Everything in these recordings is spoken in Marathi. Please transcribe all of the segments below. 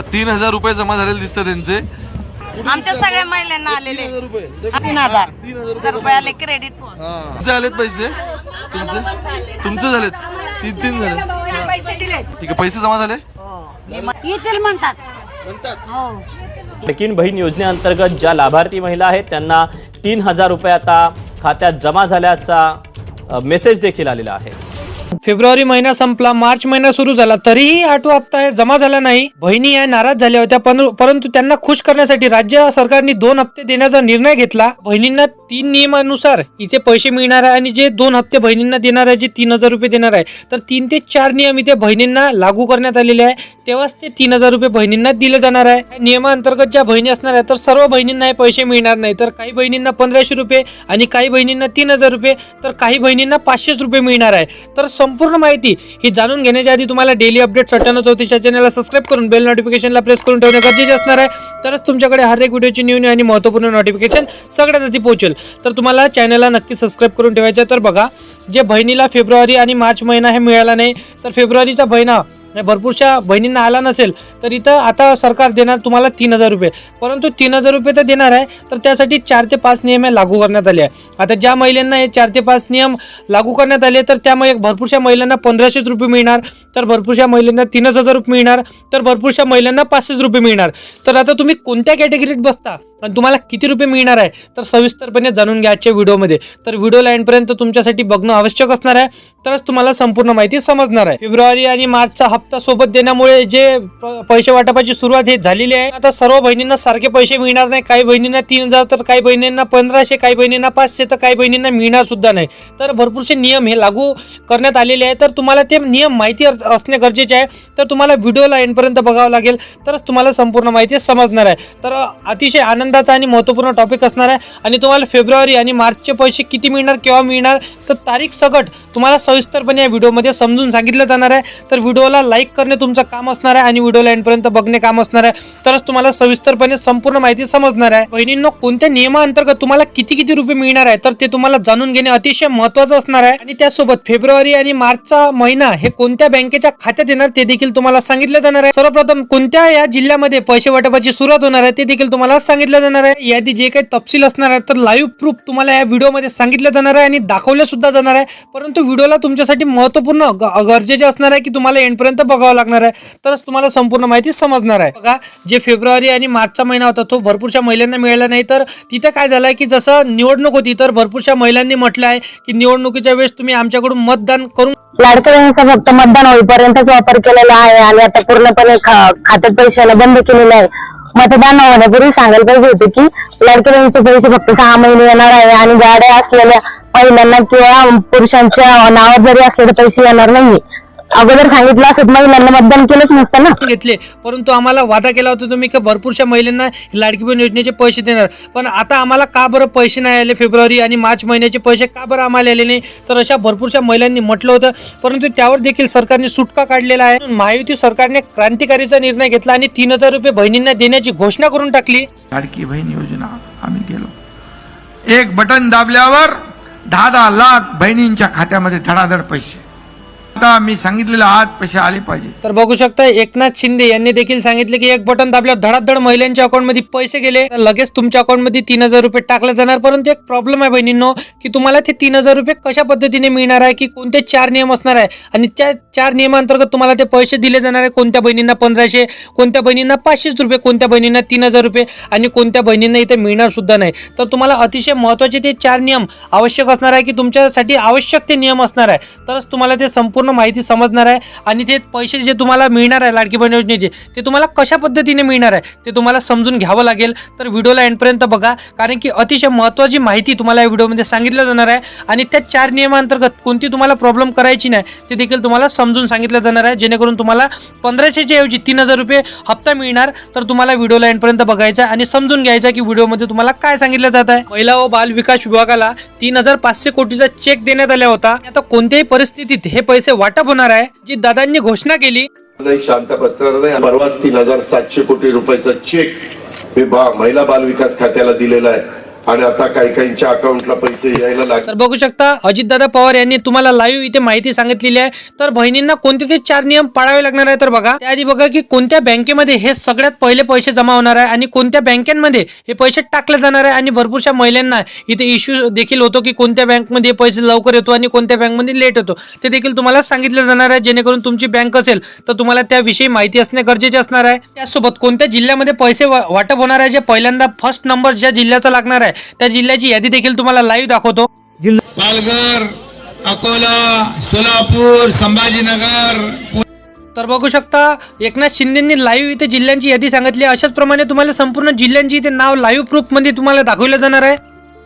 बघा तीन हजार रुपये जमा झालेले दिसतात त्यांचे आमच्या सगळ्या महिलांना आलेले. तीन हजार. तीन हजार हजार रुपये आले क्रेडिट तुमचे आलेत पैसे? तुमचे? तुमचे झालेत? तीन तीन झाले. ठीक आहे पैसे जमा झाले? येतील म्हणतात. हो. लाडकीन बहीण योजनेअंतर्गत ज्या लाभार्थी महिला आहेत त्यांना तीन हजार रुपये आता खात्यात जमा झाल्याचा मेसेज देखील आलेला आहे. फेब्रुवारी महिना संपला मार्च महिना सुरू झाला तरीही आठवा हप्ता आहे जमा झाला नाही. बहिणी या नाराज झाल्या होत्या परंतु त्यांना खुश करण्यासाठी राज्य सरकारने दोन हप्ते देण्याचा निर्णय घेतला. बहिणींना तीन नियमानुसार इथे पैसे मिळणार आहे आणि जे दोन हप्ते बहिणींना देणार आहे जे तीन हजार रुपये देणार आहे तर तीन ते चार नियम इथे बहिणींना लागू करण्यात आलेले आहे. तेव्हाच ते तीन हजार रुपये बहिणींना दिले जाणार आहे. नियमाअंतर्गत ज्या बहिणी असणार आहेत तर सर्व बहिणींना हे पैसे मिळणार नाही. तर काही बहिणींना पंधराशे रुपये आणि काही बहिणींना तीन हजार रुपये तर काही बहिणींना पाचशेच रुपये मिळणार आहे. तर संपूर्ण माहिती ही जाणून घेण्याच्या आधी तुम्हाला डेली अपडेट सत्त्याण्णव चौतीसच्या चॅनलला सबस्क्राईब करून बेल नोटिफिकेशनला प्रेस करून ठेवणे गरजेचे असणार आहे तरच तुमच्याकडे हर एक व्हिडिओची न्यू न्यू आणि महत्त्वपूर्ण नोटिफिकेशन सगळ्यात आधी पोहोचेल तर तुम्हाला चॅनलला नक्की सबस्क्राईब करून ठेवायचं आहे. तर बघा जे बहिणीला फेब्रुवारी आणि मार्च महिना हे मिळाला नाही तर फेब्रुवारीचा महिना नाही, भरपूरशा बहिणींना आला नसेल तर इथं आता सरकार देणार तुम्हाला तीन हजार रुपये. परंतु तीन हजार रुपये तर देणार आहे तर त्यासाठी चार ते पाच नियम हे लागू करण्यात आले आहे आता ज्या महिलांना हे चार ते पाच नियम लागू करण्यात आले तर त्यामुळे भरपूरशा महिलांना पंधराशेच रुपये मिळणार तर भरपूरशा महिलांना तीनच हजार रुपये मिळणार तर भरपूरशा महिलांना पाचशेच रुपये मिळणार. तर आता तुम्ही कोणत्या कॅटेगरीत बसता आणि तुम्हाला किती रुपये मिळणार आहे तर सविस्तरपणे जाणून घ्या आजच्या व्हिडिओमध्ये. तर व्हिडिओ लाईनपर्यंत तुमच्यासाठी बघणं आवश्यक असणार आहे तरच तुम्हाला संपूर्ण माहिती समजणार आहे. फेब्रुवारी आणि मार्चचा हप्ता सोबत देण्यामुळे जे प- पैसे वाटपाची सुरुवात हे झालेली आहे. आता सर्व बहिणींना सारखे पैसे मिळणार नाही. काही बहिणींना तीन हजार तर काही बहिणींना पंधराशे काही बहिणींना पाचशे तर काही बहिणींना मिळणार सुद्धा नाही. तर भरपूरसे नियम हे लागू करण्यात आलेले आहे तर तुम्हाला ते नियम माहिती असणे गरजेचे आहे. तर तुम्हाला व्हिडिओला एंडपर्यंत बघावं लागेल. तरच तुम्हाला संपूर्ण माहिती समजणार आहे. तर अतिशय आनंदाचा आणि महत्त्वपूर्ण टॉपिक असणार आहे. आणि तुम्हाला फेब्रुवारी आणि मार्चचे पैसे किती मिळणार केव्हा मिळणार तर तारीख सकट तुम्हाला सविस्तरपणे या व्हिडिओमध्ये समजून सांगितलं जाणार आहे. तर व्हिडिओला लाईक करणे तुमचं काम असणार आहे आणि व्हिडिओला एंडपर्यंत बघणे काम असणार आहे. तरच तुम्हाला सविस्तरपणे संपूर्ण माहिती समजणार आहे. बहिणींनो कोणत्या नियमाअंतर्गत तुम्हाला किती किती रुपये मिळणार आहे तर ते तुम्हाला जाणून घेणे अतिशय महत्त्वाचं असणार आहे. आणि त्यासोबत फेब्रुवारी आणि मार्चचा महिना हे कोणत्या बँकेच्या खात्यात येणार ते देखील तुम्हाला सांगितलं जाणार आहे. सर्वप्रथम कोणत्या या जिल्ह्यामध्ये पैसे वाटपाची सुरुवात होणार आहे ते देखील तुम्हाला सांगितलं जाणार आहे. यादी जे काही तपशील असणार आहे तर लाईव्ह प्रूफ तुम्हाला या व्हिडिओमध्ये सांगितलं जाणार आहे आणि दाखवलं सुद्धा जाणार आहे. परंतु व्हिडिओला तुमच्यासाठी महत्त्वपूर्ण ग- गरजेचे असणार आहे की तुम्हाला एंडपर्यंत बघावं लागणार आहे? तरच तुम्हाला संपूर्ण माहिती समजणार आहे. बघा जे फेब्रुवारी आणि मार्चचा महिना होता तो भरपूरशा महिलांना मिळाला नाही. तर तिथे काय झालंय की जसं निवडणूक होती तर भरपूरशा महिलांनी म्हटलं आहे की निवडणुकीच्या वेळेस तुम्ही आमच्याकडून मतदान करून लाडकऱ्यांचा फक्त मतदान होईपर्यंतच वापर केलेला आहे आणि आता पूर्णपणे खात्यात पैशाला बंद केलेलं आहे. मतदान होण्यापूर्वी सांगायला पाहिजे होते की लाडकऱ्यांचे पैसे फक्त सहा महिने येणार आहे आणि गाड्या असलेल्या महिलांना किंवा पुरुषांच्या नावात जरी असले तर पैसे येणार नाही अगोदर सांगितलं असत महिलांना मतदान केलंच नसतं ना. घेतले. परंतु आम्हाला वादा केला होता तुम्ही की भरपूरशा महिलांना लाडकी बहीण योजनेचे पैसे देणार. पण आता आम्हाला का बरं पैसे नाही आले फेब्रुवारी आणि मार्च महिन्याचे पैसे का बरं आम्हाला आले नाही? तर अशा भरपूरशा महिलांनी म्हटलं होतं. परंतु त्यावर देखील सरकारने सुटका काढलेला आहे. महायुती सरकारने क्रांतिकारीचा निर्णय घेतला आणि तीन हजार रुपये बहिणींना देण्याची घोषणा करून टाकली. लाडकी बहीण योजना आम्ही गेलो एक बटन दाबल्यावर दहा दहा लाख बहिणींच्या खात्यामध्ये धडाधड पैसे. आता मी सांगितलेलं आज पैसे आले पाहिजे. तर बघू शकता एकनाथ शिंदे यांनी देखील सांगितले की एक बटन दाबल्यावर धडाधड महिलांच्या अकाउंटमध्ये पैसे गेले. तर लगेच तुमच्या अकाउंटमध्ये तीन हजार रुपये टाकले जाणार. परंतु एक प्रॉब्लेम आहे बहिणींनो की तुम्हाला ते तीन हजार रुपये कशा पद्धतीने मिळणार आहे की कोणते चार नियम असणार आहे? आणि त्या चार नियमांतर्गत तुम्हाला ते पैसे दिले जाणार आहे कोणत्या बहिणींना पंधराशे कोणत्या बहिणींना पाचशेच रुपये कोणत्या बहिणींना तीन हजार रुपये आणि कोणत्या बहिणींना इथे मिळणार सुद्धा नाही. तर तुम्हाला अतिशय महत्त्वाचे ते चार नियम आवश्यक असणार आहे की तुमच्यासाठी आवश्यक ते नियम असणार आहे. तरच तुम्हाला ते संपूर्ण माहिती समजणार आहे आणि ते पैसे जे तुम्हाला मिळणार आहे लाडकी बहीण योजनेचे ते तुम्हाला कशा पद्धतीने मिळणार आहे ते तुम्हाला समजून घ्यावं लागेल. तर व्हिडिओला एंडपर्यंत बघा कारण की अतिशय महत्त्वाची माहिती तुम्हाला या व्हिडिओमध्ये सांगितलं जाणार आहे आणि त्या चार नियमांतर्गत कोणती तुम्हाला प्रॉब्लेम करायची नाही ते देखील तुम्हाला समजून सांगितलं जाणार आहे. जेणेकरून तुम्हाला पंधराशेच्या ऐवजी तीन हजार रुपये हप्ता मिळणार तर तुम्हाला व्हिडिओला एंडपर्यंत बघायचा आहे आणि समजून घ्यायचा की व्हिडिओमध्ये तुम्हाला काय सांगितलं जात आहे. महिला व बाल विकास विभागाला तीन हजार पाचशे कोटीचा चेक देण्यात आला होता. आता कोणत्याही परिस्थितीत हे पैसे वाटप होणार आहे जी दादांनी घोषणा केली. नाही शांत बसणार नाही परवाच तीन हजार सातशे कोटी रुपयाचा चेक हे बा महिला बाल विकास खात्याला दिलेला आहे. आणि आता काही काहींच्या अकाउंटला पैसे यायला लागले. तर बघू शकता अजितदादा पवार यांनी तुम्हाला लाईव्ह इथे माहिती सांगितलेली आहे. तर बहिणींना कोणते ते चार नियम पाळावे लागणार आहे तर बघा. त्याआधी बघा की कोणत्या बँकेमध्ये हे सगळ्यात पहिले पैसे जमा होणार आहे आणि कोणत्या बँकेमध्ये हे पैसे टाकले जाणार आहे आणि भरपूरशा महिलांना इथे इश्यू देखील होतो की कोणत्या बँकमध्ये पैसे लवकर येतो आणि कोणत्या बँकमध्ये लेट होतो. ते देखील तुम्हाला सांगितलं जाणार आहे. जेणेकरून तुमची बँक असेल तर तुम्हाला त्याविषयी माहिती असणे गरजेचे असणार आहे. त्यासोबत कोणत्या जिल्ह्यामध्ये पैसे वाटप होणार आहे? जे पहिल्यांदा फर्स्ट नंबर ज्या जिल्ह्याचा लागणार आहे त्या जिल्ह्याची यादी देखील तुम्हाला लाईव्ह दाखवतो. पालघर अकोला सोलापूर संभाजीनगर तर बघू शकता एकनाथ शिंदेंनी लाईव्ह इथे जिल्ह्यांची यादी सांगितली. आहे. अशाच प्रमाणे तुम्हाला संपूर्ण जिल्ह्यांची इथे नाव लाईव्ह प्रूफमध्ये तुम्हाला दाखवलं जाणार आहे.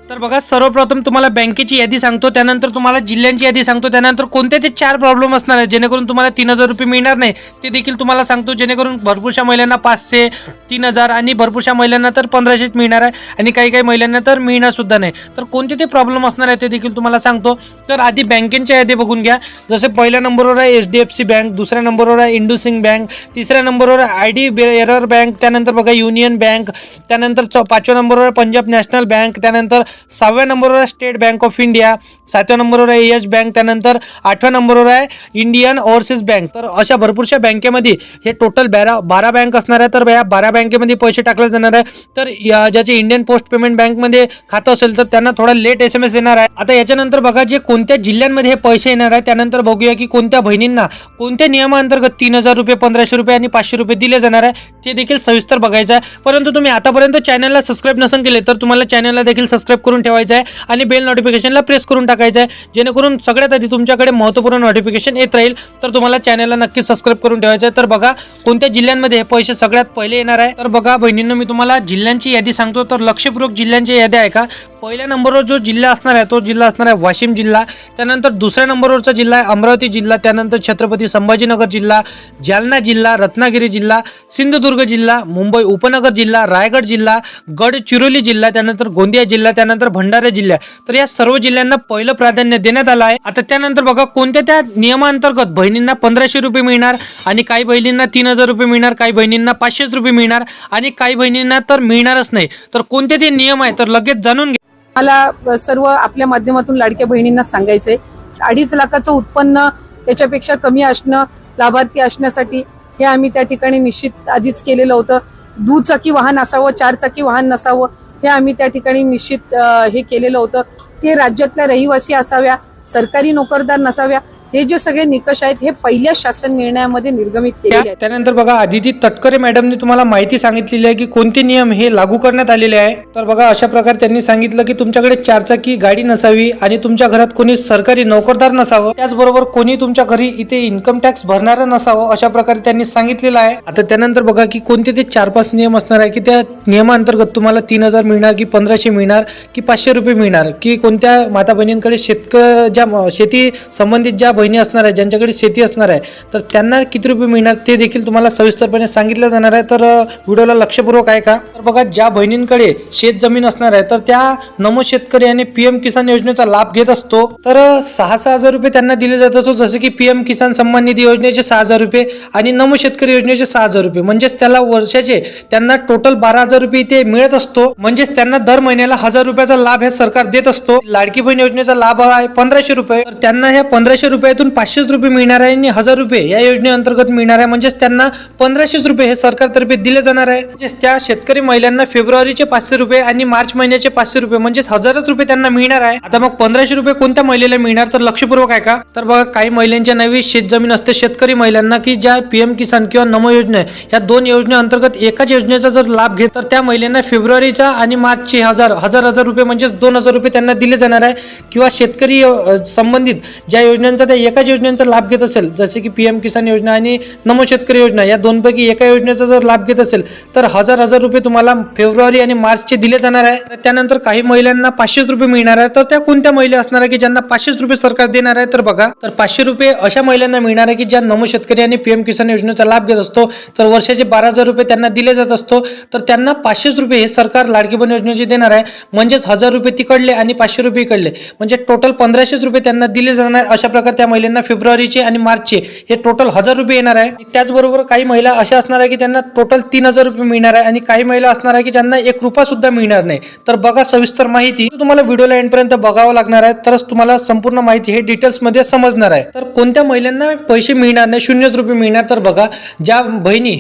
तर बघा सर्वप्रथम तुम्हाला बँकेची यादी सांगतो त्यानंतर तुम्हाला जिल्ह्यांची यादी सांगतो त्यानंतर कोणते ते चार प्रॉब्लेम असणार आहे जेणेकरून तुम्हाला तीन हजार रुपये मिळणार नाही ते देखील तुम्हाला सांगतो जेणेकरून भरपूरशा महिलांना पाचशे तीन हजार आणि भरपूरशा महिलांना तर पंधराशेच मिळणार आहे आणि काही काही महिलांना तर मिळणारसुद्धा नाही. तर कोणते ते प्रॉब्लेम असणार आहे ते देखील तुम्हाला सांगतो. तर आधी बँकेच्या यादी बघून घ्या. जसे पहिल्या नंबरवर आहे H D F C bank दुसऱ्या नंबरवर आहे इंडुसिंग बँक तिसऱ्या नंबरवर आहे आय डी एरर बँक त्यानंतर बघा युनियन बँक त्यानंतर चौ पाचव्या नंबरवर पंजाब नॅशनल बँक त्यानंतर सहाव्या नंबरवर आहे स्टेट बँक ऑफ इंडिया सातव्या नंबरवर आहे येस बँक त्यानंतर आठव्या नंबरवर आहे इंडियन ओव्हरसीज बँक. तर अशा भरपूरशा बँकेमध्ये हे टोटल बारा बारा बँक असणार आहे तर या बारा बँकेमध्ये पैसे टाकले जाणार आहे तर या- ज्याचे इंडियन पोस्ट पेमेंट बँकमध्ये खातं असेल तर त्यांना थोडा लेट एस एम एस येणार आहे. आता याच्यानंतर बघा जे कोणत्या जिल्ह्यांमध्ये हे पैसे येणार आहे त्यानंतर बघूया की कोणत्या बहिणींना कोणत्या नियमाअंतर्गत तीन हजार रुपये पंधराशे रुपये आणि पाचशे रुपये दिले जाणार आहे ते देखील सविस्तर बघायचं आहे. परंतु तुम्ही आतापर्यंत चॅनलला सबस्क्राईब नसेल केले तर तुम्हाला चॅनलला देखील सबस्क्राईब करून ठेवायचं आहे आणि बेल नोटिफिकेशनला प्रेस करून टाकायचं आहे. जेणेकरून सगळ्यात आधी तुमच्याकडे महत्त्वपूर्ण नोटिफिकेशन येत राहील तर तुम्हाला चॅनलला नक्की सबस्क्राईब करून ठेवायचं आहे. तर बघा कोणत्या जिल्ह्यांमध्ये हे पैसे सगळ्यात पहिले येणार आहे? तर बघा बहिणींना मी तुम्हाला जिल्ह्यांची यादी सांगतो. तर लक्षपूर्वक जिल्ह्यांची यादी आहे का पहिल्या नंबरवर जो जिल्हा असणार आहे तो जिल्हा असणार आहे वाशिम जिल्हा. त्यानंतर दुसऱ्या नंबरवरचा जिल्हा आहे अमरावती जिल्हा. त्यानंतर छत्रपती संभाजीनगर जिल्हा जालना जिल्हा रत्नागिरी जिल्हा सिंधुदुर्ग जिल्हा मुंबई उपनगर जिल्हा रायगड जिल्हा गडचिरोली जिल्हा त्यानंतर गोंदिया जिल्हा त्यानंतर भंडारा जिल्हा तर या सर्व जिल्ह्यांना पहिलं प्राधान्य देण्यात आलं आहे. आता त्यानंतर बघा कोणत्या त्या नियमांतर्गत बहिणींना पंधराशे रुपये मिळणार आणि काही बहिणींना तीन हजार रुपये मिळणार काही बहिणींना पाचशेच रुपये मिळणार आणि काही बहिणींना तर मिळणारच नाही. तर कोणते ते नियम आहे तर लगेच जाणून घ्या. मला सर्व आपल्या माध्यमातून लाडक्या बहिणींना सांगायचंय. अडीच लाखाचं उत्पन्न त्याच्यापेक्षा कमी असणं लाभार्थी असण्यासाठी हे आम्ही त्या ठिकाणी निश्चित आधीच केलेलं होतं. दुचाकी वाहन असावं चारचाकी वाहन नसावं हे आम्ही त्या ठिकाणी निश्चित हे केलेलं होतं. ते राज्यातल्या रहिवासी असाव्या सरकारी नोकरदार नसाव्या हे जे सगळे निकष आहेत हे पहिल्या शासन निर्णयामध्ये निर्गमित आहेत. त्यानंतर बघा आदिती तटकरे मॅडमने तुम्हाला माहिती सांगितलेली आहे की कोणते नियम हे लागू करण्यात आलेले आहे? तर बघा अशा प्रकारे त्यांनी सांगितलं की तुमच्याकडे चारचाकी गाडी नसावी आणि तुमच्या घरात कोणी सरकारी नोकरदार नसावं. त्याचबरोबर कोणी तुमच्या घरी इथे इन्कम टॅक्स भरणारं नसावं अशा प्रकारे त्यांनी सांगितलेलं आहे. आता त्यानंतर बघा की कोणते ते चार पाच नियम असणार आहे की त्या नियमांतर्गत तुम्हाला तीन हजार मिळणार की पंधराशे मिळणार की पाचशे रुपये मिळणार की कोणत्या माता बहिणींकडे शेतक ज्या शेती संबंधित ज्या बहिणी असणार आहे ज्यांच्याकडे शेती असणार आहे तर त्यांना किती रुपये मिळणार ते देखील तुम्हाला सविस्तरपणे सांगितलं जाणार आहे. तर व्हिडिओला लक्षपूर्वक आहे का? तर बघा ज्या बहिणींकडे शेत जमीन असणार आहे तर त्या नमो शेतकरी आणि पीएम किसान योजनेचा लाभ घेत असतो. तर सहा सहा हजार रुपये त्यांना दिले जात असतो जसं की पीएम किसान सन्मान निधी योजनेचे सहा हजार रुपये आणि नमो शेतकरी योजनेचे सहा हजार रुपये. म्हणजेच त्याला वर्षाचे त्यांना टोटल बारा हजार रुपये इथे मिळत असतो. म्हणजेच त्यांना दर महिन्याला हजार रुपयाचा लाभ हे सरकार देत असतो. लाडकी बहीण योजनेचा लाभ आहे पंधराशे रुपये. तर त्यांना ह्या पंधराशे रुपये रुपयातून पाचशेच रुपये मिळणार आहे आणि हजार रुपये या योजनेअंतर्गत मिळणार आहे. म्हणजेच त्यांना पंधराशेच रुपये हे सरकारतर्फे दिले जाणार आहे. म्हणजेच त्या शेतकरी महिलांना फेब्रुवारीचे पाचशे रुपये आणि मार्च महिन्याचे पाचशे रुपये म्हणजेच हजारच रुपये त्यांना मिळणार आहे. आता मग पंधराशे रुपये कोणत्या महिलेला मिळणार? तर लक्षपूर्वक आहे का तर बघा काही महिलांच्या नवी शेतजमीन असते. शेतकरी महिलांना की ज्या पीएम किसान किंवा नमो योजना आहे, या दोन योजनेअंतर्गत एकाच योजनेचा जर लाभ घेत तर त्या महिलांना फेब्रुवारीचा आणि मार्चचे हजार हजार हजार रुपये म्हणजेच दोन हजार रुपये त्यांना दिले जाणार आहे. किंवा शेतकरी संबंधित ज्या योजनांचा त्या एकाच योजनेचा लाभ घेत असेल जसे की पी एम किसान योजना आणि नमो शेतकरी योजना या दोनपैकी एका योजनेचा जर लाभ घेत असेल तर हजार हजार रुपये तुम्हाला फेब्रुवारी आणि मार्चचे दिले जाणार आहे. त्यानंतर काही महिलांना पाचशेच रुपये मिळणार आहे. तर त्या कोणत्या महिला असणार आहे की ज्यांना पाचशेच रुपये सरकार देणार आहे? तर बघा तर पाचशे रुपये अशा महिलांना मिळणार आहे की ज्या नमो शेतकरी आणि पीएम किसान योजनेचा लाभ घेत असतो. तर वर्षाचे बारा हजार रुपये त्यांना दिले जात असतो. तर त्यांना पाचशेच रुपये हे सरकार लाडकी योजनेचे देणार आहे. म्हणजेच हजार रुपये तिकडले आणि पाचशे रुपये इकडले. म्हणजे टोटल पंधराशेच रुपये त्यांना दिले जाणार अशा प्रकारे त्या महिलांना फेब्रुवारीचे आणि मार्चचे हे टोटल हजार रुपये येणार आहे. त्याचबरोबर काही महिला अशा असणार आहे की त्यांना टोटल तीन हजार रुपये मिळणार आहे आणि काही महिला असणार आहे की ज्यांना एक रुपया सुद्धा मिळणार नाही. तर बघा सविस्तर माहिती. तुम्हाला व्हिडिओला एंडपर्यंत बघावं लागणार आहे. तरच तुम्हाला संपूर्ण माहिती हे डिटेल्समध्ये समजणार आहे. तर कोणत्या महिलांना पैसे मिळणार नाही शून्यच रुपये मिळणार तर बघा ज्या बहिणी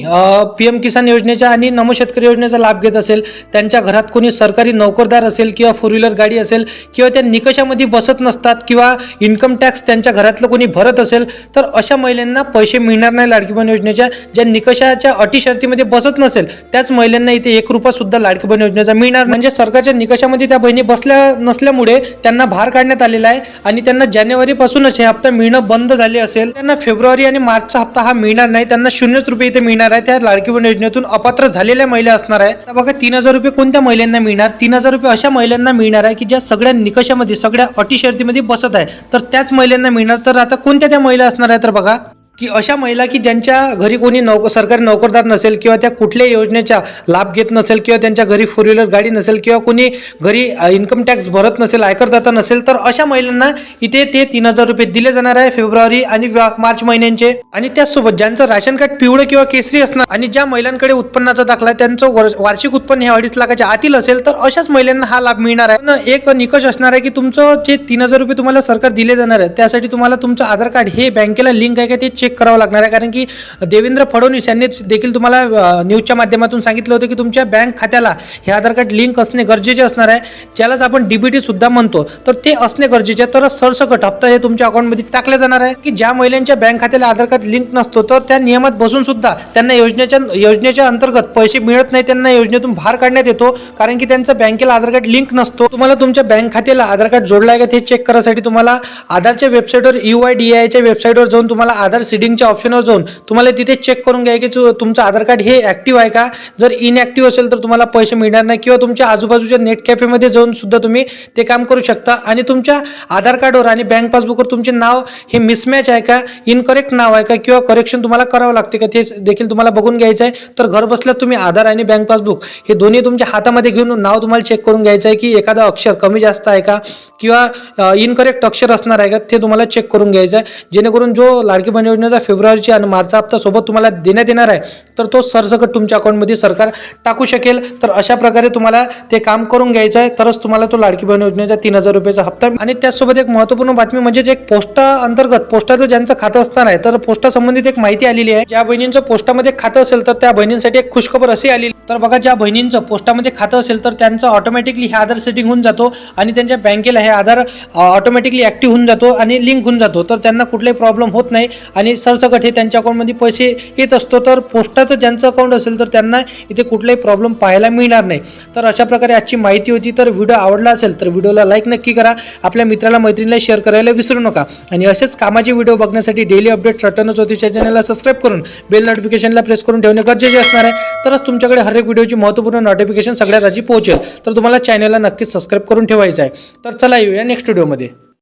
पीएम किसान योजनेच्या आणि नमो शेतकरी योजनेचा लाभ घेत असेल त्यांच्या घरात कोणी सरकारी नोकरदार असेल किंवा फोर व्हीलर गाडी असेल किंवा त्या निकषामध्ये बसत नसतात किंवा इन्कम टॅक्स त्यांच्या घरात घरातलं कोणी भरत असेल तर अशा महिलांना पैसे मिळणार नाही लाडकी बहीण योजनेच्या ज्या निकषाच्या अटी शर्तीमध्ये बसत नसेल त्याच महिलांना इथे एक रुपया सुद्धा लाडकी बहीण योजनेचा मिळणार म्हणजे सरकारच्या निकषामध्ये त्या बहिणी बसल्या नसल्यामुळे त्यांना भार काढण्यात आलेला आहे आणि त्यांना जानेवारीपासूनच हे हप्ता मिळणं बंद झाले असेल. त्यांना फेब्रुवारी आणि मार्चचा हप्ता हा मिळणार नाही त्यांना शून्यच रुपये इथे मिळणार आहे. त्या लाडकी बहीण योजनेतून अपात्र झालेल्या महिला असणार आहे. बघा तीन हजार रुपये कोणत्या महिलांना मिळणार? तीन हजार रुपये अशा महिलांना मिळणार आहे की ज्या सगळ्या निकषामध्ये सगळ्या अटी शर्तीमध्ये बसत आहे. तर त्याच महिलांना मिळणार तर आता कोणत्या त्या महिला असणार आहे तर बघा. की अशा महिला की ज्यांच्या घरी कोणी नोक सरकारी नोकरदार नसेल किंवा त्या कुठल्याही योजनेचा लाभ घेत नसेल किंवा त्यांच्या घरी फोर व्हीलर गाडी नसेल किंवा कोणी घरी इन्कम टॅक्स भरत नसेल आयकरदाता नसेल तर अशा महिलांना इथे ते तीन हजार रुपये दिले जाणार आहे फेब्रुवारी आणि मार्च महिन्यांचे. आणि त्याचसोबत ज्यांचं राशन कार्ड पिवळं किंवा केसरी असणार आणि ज्या महिलांकडे उत्पन्नाचा दाखला आहे, त्यांचं वर- वार्षिक उत्पन्न हे अडीच लाखाच्या आतील असेल तर अशाच महिलांना हा लाभ मिळणार आहे. पण एक निकष असणार आहे की तुमचं जे तीन हजार रुपये तुम्हाला सरकार दिले जाणार आहे त्यासाठी तुम्हाला तुमचं आधार कार्ड हे बँकेला लिंक आहे का ते चेक करावं लागणार आहे. कारण की देवेंद्र फडणवीस यांनी देखील तुम्हाला न्यूजच्या माध्यमातून सांगितलं होतं की तुमच्या बँक खात्याला हे आधार कार्ड लिंक असणे गरजेचे असणार आहे. ज्यालाच आपण डीबीटी सुद्धा म्हणतो तर ते असणे गरजेचे. आहे तरच सरसकट हप्ता हे तुमच्या अकाउंटमध्ये टाकले जाणार आहे की ज्या महिलांच्या बँक खात्याला आधार कार्ड लिंक नसतो तर त्या नियमात बसून सुद्धा त्यांना योजनेच्या योजनेच्या अंतर्गत पैसे मिळत नाही त्यांना योजनेतून बाहेर काढण्यात येतो. कारण की त्यांचं बँकेला आधार कार्ड लिंक नसतो. तुम्हाला तुमच्या बँक खात्याला आधार कार्ड जोडलं आहे का ते चेक करायसाठी तुम्हाला आधारच्या वेबसाईटवर यू आय डी आयच्या वेबसाईटवर जाऊन तुम्हाला आधार सिडिंगच्या ऑप्शनवर जाऊन तुम्हाला तिथे चेक करून घ्या की तुमचं आधार कार्ड हे ॲक्टिव्ह आहे का? जर इनॲक्टिव्ह असेल तर तुम्हाला पैसे मिळणार नाही किंवा तुमच्या आजूबाजूच्या नेट कॅफेमध्ये जाऊन सुद्धा तुम्ही ते काम करू शकता. आणि तुमच्या आधार कार्डवर आणि बँक पासबुकवर तुमचे नाव हे मिसमॅच आहे का? इनकरेक्ट नाव आहे का? किंवा करेक्शन तुम्हाला करावं लागते का? ते देखील तुम्हाला बघून घ्यायचं आहे तर घर बसल्या तुम्ही आधार आणि बँक पासबुक हे दोन्ही तुमच्या हातामध्ये घेऊन नाव तुम्हाला चेक करून घ्यायचं आहे की एखादं अक्षर कमी जास्त आहे का? किंवा इनकरेक्ट अक्षर असणार आहे का ते तुम्हाला चेक करून घ्यायचं आहे. जेणेकरून जो लाडकी बहीण योजनेचा फेब्रुवारीची आणि मार्चचा हप्ता सोबत तुम्हाला देण्यात येणार आहे तर तो सरसकट तुमच्या अकाउंटमध्ये सरकार टाकू शकेल. तर अशा प्रकारे तुम्हाला ते काम करून घ्यायचं आहे. तरच तुम्हाला तो लाडकी बहीण योजनेचा तीन हजार रुपयाचा हप्ता आणि त्याचसोबत एक महत्त्वपूर्ण बातमी म्हणजे एक पोस्टा अंतर्गत पोस्टाचं ज्यांचं खातं असणार आहे तर पोस्टासंबंधित एक माहिती आलेली आहे. ज्या बहिणींचं पोस्टामध्ये खातं असेल तर त्या बहिणींसाठी एक खुशखबर अशी आली तर बघा ज्या बहिणींचं पोस्टामध्ये खातं असेल तर त्यांचं ऑटोमॅटिकली हे आधार सेटिंग होऊन जातो आणि त्यांच्या बँकेला हे आधार ऑटोमॅटिकली ॲक्टिव्ह होऊन जातो आणि लिंक होऊन जातो. तर त्यांना कुठलाही प्रॉब्लेम होत नाही आणि सरसकट हे त्यांच्या अकाउंटमध्ये पैसे येत असतो. तर पोस्टाचं ज्यांचं अकाउंट असेल तर त्यांना इथे कुठलाही प्रॉब्लेम पाहायला मिळणार नाही. तर अशा प्रकारे आजची माहिती होती. तर व्हिडिओ आवडला असेल तर व्हिडिओला लाईक नक्की करा. आपल्या मित्राला मैत्रिणीला शेअर करायला विसरू नका. आणि असेच कामाचे व्हिडिओ बघण्यासाठी डेली अपडेट सटन ज्योतिषच्या चॅनलला सबस्क्राईब करून बेल नोटिफिकेशनला प्रेस करून ठेवणे गरजेचे असणार आहे. तरच तुमच्याकडे हर एक व्हिडिओची महत्त्वपूर्ण नोटिफिकेशन सगळ्यात आधी पोहोचेल. तर तुम्हाला चॅनलला नक्कीच सबस्क्राईब करून ठेवायचं आहे. तर चला येऊया नेक्स्ट व्हिडिओमध्ये